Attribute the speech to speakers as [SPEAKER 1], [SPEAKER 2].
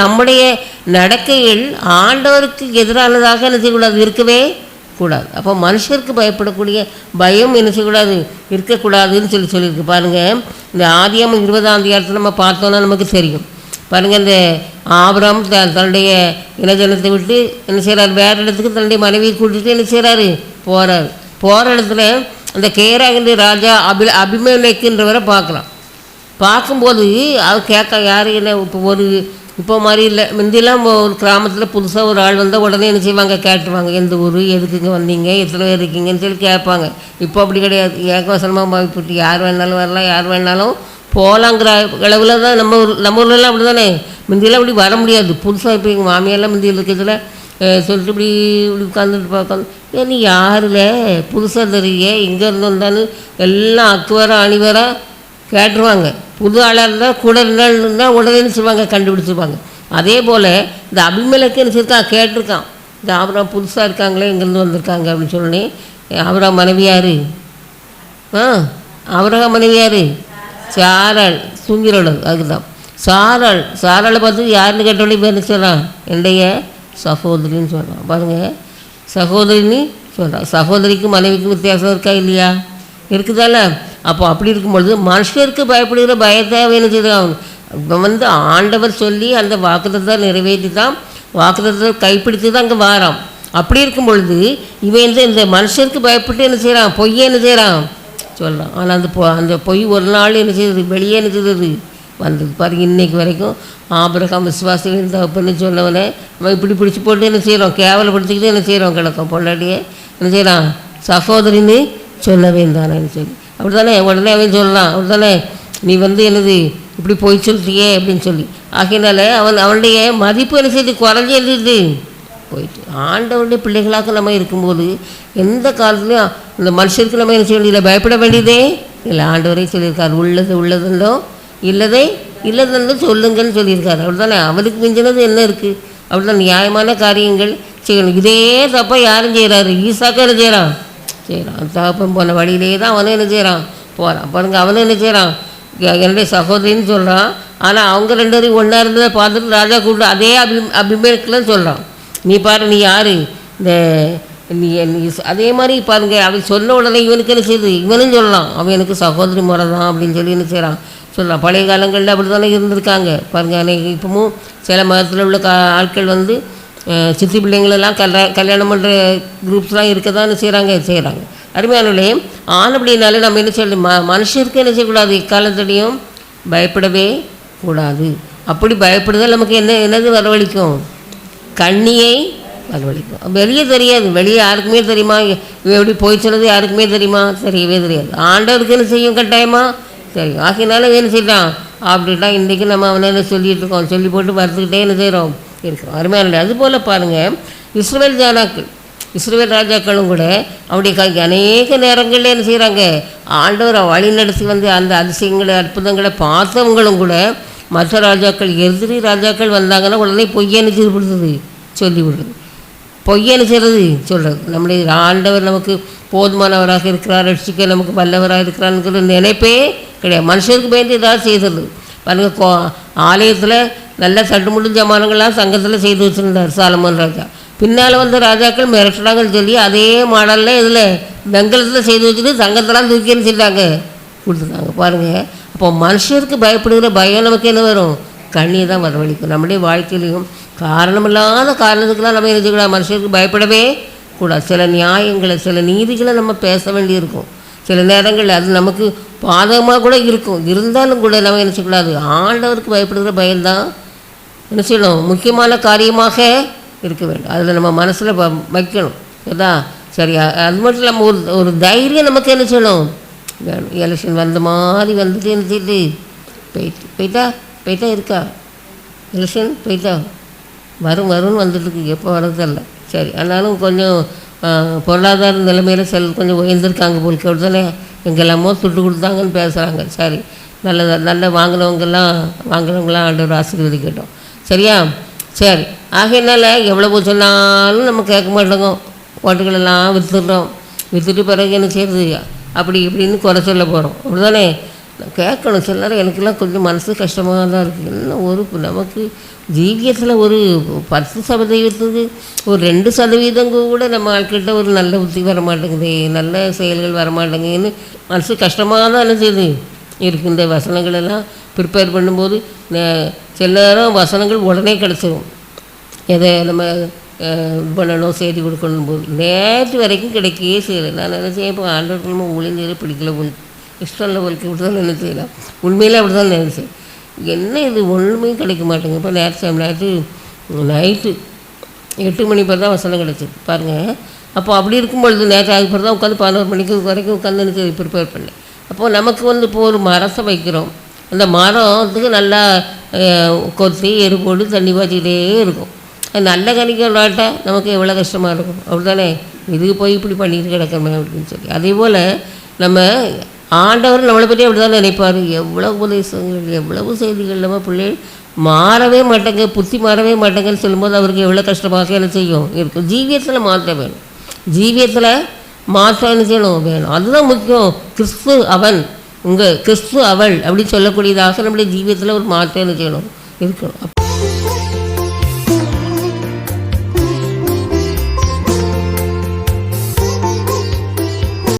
[SPEAKER 1] நம்முடைய நடக்கையில் ஆண்டவருக்கு எதிரானதாக என்ன செய்யக்கூடாது? இருக்கவே கூடாது. அப்போ மனுஷருக்கு பயப்படக்கூடிய பயம் என்ன செய்யக்கூடாது? இருக்கக்கூடாதுன்னு சொல்லி சொல்லியிருக்கு. பாருங்கள் இந்த ஆதியம் இருபதாம் அதிகாரத்தில் நம்ம பார்த்தோன்னா நமக்கு தெரியும். பாருங்கள் இந்த ஆபரம் த தன்னுடைய இனஜனத்தை விட்டு என்ன செய்கிறார் வேறு இடத்துக்கு தன்னுடைய மனைவியை கூட்டிட்டு என்ன செய்கிறாரு போகிறார் போகிற இடத்துல அந்த கேராகின்ற ராஜா அபி அபிமேலைக்குன்றவரை பார்க்கலாம். பார்க்கும்போது அவர் கேட்க யார் என்ன இப்போ ஒரு இப்போ மாதிரி இல்லை. முந்தியெல்லாம் ஒரு கிராமத்தில் புதுசாக ஒரு ஆள் வந்தால் உடனே என்ன செய்வாங்க? கேட்டுருவாங்க. எந்த ஊர்? எதுக்குங்க வந்தீங்க? எத்தனை பேர் இருக்கீங்கன்னு சொல்லி கேட்பாங்க. இப்போ அப்படி கிடையாது. ஏகவசனமாக போய்விட்டு யார் வேணாலும் வரலாம் யார் வேணாலும் போகலாங்கிற அளவில் தான் நம்ம ஊர் நம்ம ஊர்லலாம் அப்படி தானே முந்தியெல்லாம் அப்படி வர முடியாது. புதுசாக இப்போ எங்கள் மாமியாரெலாம் முந்தியில் இருக்கிறதுல சொல்லிட்டு இப்படி இப்படி உட்காந்துட்டு பார்க்காந்து ஏ நீ யாருல? புதுசாக தெரியே இங்கேருந்து வந்தாலும் எல்லாம் அக்குவாரம் அணிவரா? கேட்டுருவாங்க. புது ஆளாக இருந்தால் கூட இருந்தால் இருந்தால் உடனே சொல்லுவாங்க கண்டுபிடிச்சிருவாங்க. அதே போல் இந்த அபிமலக்குன்னு என்ன கேட்டிருக்கான். இந்த அவரா புதுசாக இருக்காங்களே இங்கேருந்து வந்திருக்காங்க அப்படின்னு சொல்லி அவரா மனைவியார்? ஆ அவரக மனைவியார்? சாராள் சுங்கிரோடு. அதுதான் சாராள் சாராளை பார்த்து யாருன்னு கேட்டோடனே பேர் சொல்கிறான் என்னுடைய சகோதரின்னு சொல்கிறான் பாருங்கள் சகோதரின்னு சொல்கிறான் சகோதரிக்கும் மனைவிக்கும் வித்தியாசம் இருக்கா இல்லையா? இருக்குதால? அப்போ அப்படி இருக்கும்பொழுது மனுஷருக்கு பயப்படுகிற பயத்தை அவன். இப்போ வந்து ஆண்டவர் சொல்லி அந்த வாக்குத்தத்தை நிறைவேற்றி தான் வாக்குத்தத்தை கைப்பிடித்து தான் அங்கே வாராம் அப்படி இருக்கும் பொழுது இவன் வந்து இந்த மனுஷருக்கு பயப்பட்டு என்ன செய்கிறான் பொய்யே என்ன செய்கிறான் சொல்லலாம் ஆனால் அந்த பொ அந்த பொய் ஒரு நாள் என்ன செய்யுது வெளியே என்ன செய்யுது வந்தது. பாருங்க இன்னைக்கு வரைக்கும் ஆபிரகாம் விசுவாசிகள் தப்புன்னு சொன்னவனே நம்ம இப்படி பிடிச்சி போட்டு என்ன செய்கிறோம் கேவலப்படுத்திக்கிட்டு என்ன செய்கிறோம் கிடக்கும். பொண்டாட்டியே என்ன செய்கிறான் சகோதரின்னு சொல்ல வேண்டானேன்னு சொல்லி அப்படி தானே உடனே அவன் சொல்லலாம். அப்படி தானே நீ வந்து என்னது இப்படி போய் சொல்லிட்டியே அப்படின்னு சொல்லி. ஆகையினால அவன் அவனுடைய மதிப்பு என்ன செய்து? குறைஞ்சி எழுதிது. போயிட்டு ஆண்டவனுடைய பிள்ளைகளாக நம்ம இருக்கும்போது எந்த காலத்துலையும் இந்த மனுஷருக்கு நம்ம என்ன செய்ய வேண்டியதில்லை பயப்பட வேண்டியதே இல்லை. ஆண்டவரே சொல்லியிருக்காரு உள்ளது உள்ளதுண்டோ இல்லதே இல்லதுன்னு சொல்லுங்கன்னு சொல்லியிருக்காரு. அப்படிதானே அவருக்கு மிஞ்சினது என்ன இருக்குது அப்படிதான் நியாயமான காரியங்கள் செய்யணும். இதே தப்பாக யாரும் செய்கிறாரு ஈசாக்க செய்கிறான் செய்கிறான் தகப்பன் போன வழியிலே தான் அவனும் என்ன செய்கிறான் போகிறான் பாருங்க அவனும் என்ன செய்கிறான் என்னுடைய சகோதரின்னு சொல்கிறான் ஆனால் அவங்க ரெண்டு பேரும் ஒன்றா இருந்ததை பார்த்துட்டு ராஜா கூப்பிட்டு அதே அபி அபிமேற்கலன்னு சொல்கிறான் நீ பாரு நீ யார்? இந்த நீ நீ அதே மாதிரி பாருங்க அவன் சொன்ன உடனே இவனுக்கு என்ன செய்யுது இவனும் சொல்லலாம். அவன் எனக்கு சகோதரி முறை தான் அப்படின்னு சொல்லி என்ன செய்கிறான் சொல்லலாம் பழைய காலங்களில் அப்படி தானே இருந்திருக்காங்க. பாருங்க இப்போவும் சில மதத்தில் உள்ள கா ஆட்கள் வந்து சித்தி பிள்ளைங்களெல்லாம் கல்யா கல்யாணம் பண்ணுற குரூப்ஸ்லாம் இருக்க தான் செய்கிறாங்க செய்கிறாங்க அருமையானவர்களே ஆண் அப்படின்னாலே நம்ம என்ன சொல்லணும் ம மனுஷருக்கு என்ன செய்யக்கூடாது? எக்காலத்தடியும் பயப்படவே கூடாது. அப்படி பயப்படுதல் நமக்கு என்ன என்னது வரவழிக்கும்? கண்ணியை வரவழிக்கும். வெளியே தெரியாது. வெளியே யாருக்குமே தெரியுமா? இவன் எப்படி போய் சொன்னது யாருக்குமே தெரியுமா? தெரியவே தெரியாது. ஆண்டவருக்கு என்ன செய்யும்? கட்டாயமாக தெரியும். ஆகையினால என்ன செய்யலாம் அப்படின்னா இன்றைக்கி நம்ம அவனை என்ன சொல்லிட்டு இருக்கோம்? சொல்லி போட்டு வறுத்துக்கிட்டே என்ன செய்கிறோம் இருக்கிறோம் அருமையான அதுபோல் பாருங்கள் இஸ்ரேல் ஜானாக்கள் இஸ்ரேல் ராஜாக்களும் கூட அவருடைய கை அநேக நேரங்களில் என்ன செய்கிறாங்க ஆண்டவரை வழி நடத்தி வந்து அந்த அதிசயங்களை அற்புதங்களை பார்த்தவங்களும் கூட மற்ற ராஜாக்கள் எதிரி ராஜாக்கள் வந்தாங்கன்னா உடனே பொய்யான என்ன செய்து பொய்யான சொல்லி விடுறது. செய்கிறது சொல்கிறது நம்முடைய ஆண்டவர் நமக்கு போதுமானவராக இருக்கிறார் ரட்சிக்க நமக்கு வல்லவராக இருக்கிறாருங்கிற நினைப்பே கிடையாது. மனுஷருக்கு பயந்து ஏதாவது செய்கிறது பாருங்கள் கோ ஆலயத்தில் நல்ல தட்டுமுட்டு ஜமானங்கள்லாம் சங்கத்தில் செய்து வச்சுருந்தார் சாலமன் ராஜா. பின்னால் வந்த ராஜாக்கள் மிரட்டினாங்கன்னு சொல்லி அதே மாடலில் இதில் வெங்கலத்தில் செய்து வச்சுட்டு சங்கத்தெல்லாம் தூக்கின்னு செஞ்சாங்க கொடுத்துருக்காங்க. பாருங்கள் அப்போ மனுஷருக்கு பயப்படுகிற பயம் நமக்கு என்ன வரும்? கண்ணீர் தான் வரவழிக்கும். நம்முடைய வாழ்க்கையிலையும் காரணமில்லாத காரணத்துக்கெல்லாம் நம்ம எழுதிக்கூடாது மனுஷருக்கு பயப்படவே கூடாது. சில நியாயங்களை சில நீதிகளை நம்ம பேச வேண்டியிருக்கும். சில நேரங்களில் அது நமக்கு பாதகமாக கூட இருக்கும். இருந்தாலும் கூட நம்ம என்ன ஆண்டவருக்கு பயப்படுகிற பயம்தான் என்ன செய்யணும் முக்கியமான காரியமாக இருக்க வேண்டும். அதில் நம்ம மனசில் வைக்கணும். சரிதா? சரி அது மட்டும் இல்லாமல் ஒரு ஒரு தைரியம் நமக்கு என்ன செய்யணும் வேணும். எலெக்ஷன் வந்த மாதிரி வந்துட்டு என்ன செய்யுது? போயிட்டு போயிட்டா போயிட்டா இருக்கா? எலெக்ஷன் போயிட்டா? வரும் வரும்னு வந்துட்டு இருக்கு. எப்போ வரதில்ல சரி ஆனாலும் கொஞ்சம் பொருளாதார நிலைமையில் செல் கொஞ்சம் உயர்ந்திருக்காங்க போல் தானே எங்கெல்லாமோ சுட்டு கொடுத்தாங்கன்னு பேசுகிறாங்க சரி நல்ல நல்ல வாங்கினவங்கெல்லாம் வாங்கினவங்களாம் ஆண்டவர் ஆசீர்வதிக்கட்டும். சரியா? சரி. ஆகையினால எவ்வளோ சொன்னாலும் நம்ம கேட்க மாட்டோங்க. ஓட்டுகளெல்லாம் விற்றுடுறோம் விற்றுட்டு பிறகு என்ன செய்யறது? அப்படி இப்படின்னு குறை சொல்ல போகிறோம் அப்படிதானே கேட்கணும். சில நேரம் எனக்கெல்லாம் கொஞ்சம் மனசு கஷ்டமாக தான் இருக்குது என்ன ஒரு நமக்கு ஜீவியத்தில் ஒரு பத்து சதவீதத்துக்கு ஒரு ரெண்டு சதவீதம் கூட நம்ம ஆட்கிட்ட ஒரு நல்ல புத்தி வரமாட்டேங்குது. நல்ல செயல்கள் வர மாட்டேங்குதுன்னு மனசு கஷ்டமாக தான் என்ன செய்யுது? இருக்கு. இந்த வசனங்கள் எல்லாம் ப்ரிப்பேர் பண்ணும்போது நே- சில நேரம் வசனங்கள் உடனே கிடச்சிரும். எதை நம்ம இது பண்ணணும் செய்தி கொடுக்கணும் போது. நேற்று வரைக்கும் கிடைக்கவே செய்யலை. நான் என்ன செய்ய இப்போ ஆண்டவர்களும் ஊழியம் செய்ய பிடிக்கல போல் இஷ்டம் இல்லை போலுக்கு இப்படி தான் என்ன செய்யலாம்? உண்மையிலே அப்படி தான் நினைச்சேன் என்ன இது? ஒன்றுமே கிடைக்க மாட்டேங்க இப்போ நேற்று நேற்று நைட்டு எட்டு மணி பேர் தான் வசனம் கிடச்சிது. பாருங்கள் அப்போ அப்படி இருக்கும் பொழுது நேற்று அதுக்கு தான் உட்காந்து பதினோரு மணிக்கு வரைக்கும் உட்காந்து எனக்கு ப்ரிப்பேர் பண்ணேன். அப்போது நமக்கு வந்து இப்போ ஒரு மரத்தை வைக்கிறோம். அந்த மரத்துக்கு நல்லா கொத்தி எரு போட்டு தண்ணி பாய்ச்சிக்கிட்டே இருக்கும். அது நல்ல கணிக்க நமக்கு எவ்வளோ கஷ்டமாக இருக்கும். அப்படி தானே இதுக்கு போய் இப்படி பண்ணிட்டு கிடக்கிறமே அப்படின்னு சொல்லி. அதே போல் நம்ம ஆண்டவர் நம்மளை பற்றி அப்படி தான் நினைப்பார். எவ்வளோ உபதேசங்கள் எவ்வளவு செய்திகள் நம்ம பிள்ளைகள் மாறவே மாட்டேங்க புத்தி மாறவே மாட்டேங்கன்னு சொல்லும்போது அவருக்கு எவ்வளோ கஷ்டமாக என்ன செய்யும்? இருக்கும். ஜீவியத்தில் மாற்ற வேணும். ஜீவியத்தில் மாற்றம் வேணும். அதுதான் முக்கியம். கிறிஸ்து அவன். உங்கள் கிறிஸ்து அவள் அப்படின்னு சொல்லக்கூடியதாக நம்முடைய ஜீவியத்தில் ஒரு மாற்றம் செய்யணும் இருக்கணும்.